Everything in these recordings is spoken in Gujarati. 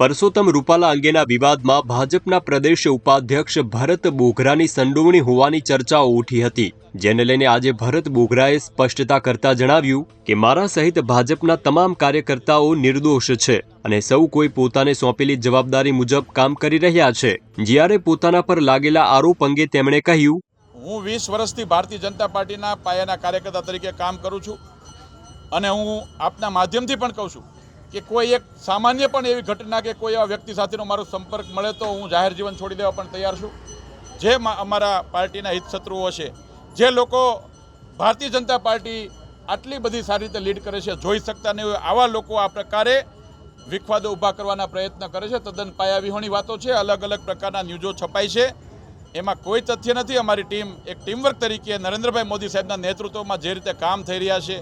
પરસોત્તમ રૂપાલા અંગેના વિવાદમાં ભાજપના પ્રદેશ ઉપાધ્યક્ષ ભરત બોઘરાની સંડોવણી હોવાની ચર્ચાઓ ઉઠી હતી. જેને લઈને આજે ભરત બોઘરાએ સ્પષ્ટતા કરતા જણાવ્યું કે મારા સહિત ભાજપના તમામ કાર્યકર્તાઓ નિર્દોષ છે અને સૌ કોઈ પોતાને સોંપેલી જવાબદારી મુજબ કામ કરી રહ્યા છે. જ્યારે પોતાના પર લાગેલા આરોપ અંગે તેમણે કહ્યું, હું વીસ વર્ષથી ભારતીય જનતા પાર્ટીના પાયાના કાર્યકર્તા તરીકે કામ કરું છું અને હું આપના માધ્યમથી પણ કહું છું કે કોઈ એક સામાન્ય પણ એવી ઘટના કે કોઈ એવા વ્યક્તિ સાથેનો મારો સંપર્ક મળે તો હું જાહેર જીવન છોડી દેવા પણ તૈયાર છું. જે અમારા પાર્ટીના હિતશત્રુઓ છે, જે લોકો ભારતીય જનતા પાર્ટી આટલી બધી સારી રીતે લીડ કરે છે, જોઈ શકતા નહીં હોય, આવા લોકો આ પ્રકારે વિખવાદો ઊભા કરવાના પ્રયત્ન કરે છે. તદ્દન પાયાવિહોણી વાતો છે, અલગ અલગ પ્રકારના ન્યૂઝો છપાય છે. એમાં કોઈ તથ્ય નથી. અમારી ટીમ એક ટીમવર્ક તરીકે નરેન્દ્રભાઈ મોદી સાહેબના નેતૃત્વમાં જે રીતે કામ થઈ રહ્યા છે,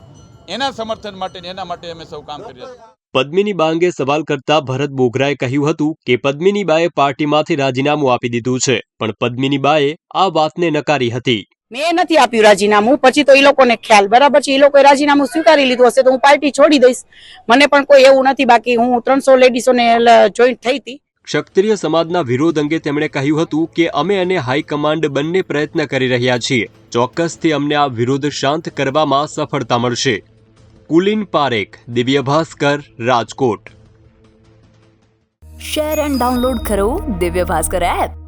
એના સમર્થન માટે એના માટે અમે સૌ કામ કરી રહ્યા છીએ. પદ્મિની બા અંગે સવાલ કરતા ભરત બોઘરાએ કહ્યું હતું કે પદ્મિની બાએ પાર્ટીમાંથી રાજીનામું આપી દીધું છે પણ પદ્મિની બાએ આ વાતને નકારી હતી. મેં નથી આપ્યું રાજીનામું પછી તો એ લોકોને ખ્યાલ બરાબર છે? એ લોકોએ રાજીનામું સ્વીકારી લીધું હશે તો હું પાર્ટી છોડી દઈશ. મને પણ કોઈ એવું નથી બાકી હું ત્રણસો લેડીસોને જોઈન્ટ થઈ હતી. ક્ષત્રિય સમાજના વિરોધ અંગે તેમણે કહ્યું હતું કે અમે અને હાઈકમાન્ડ બંને પ્રયત્ન કરી રહ્યા છીએ. ચોક્કસથી અમને આ વિરોધ શાંત કરવામાં સફળતા મળશે. Kulin Parekh Divya Bhaskar Rajkot. Share and download કરો દિવ્ય ભાસ્કર એપ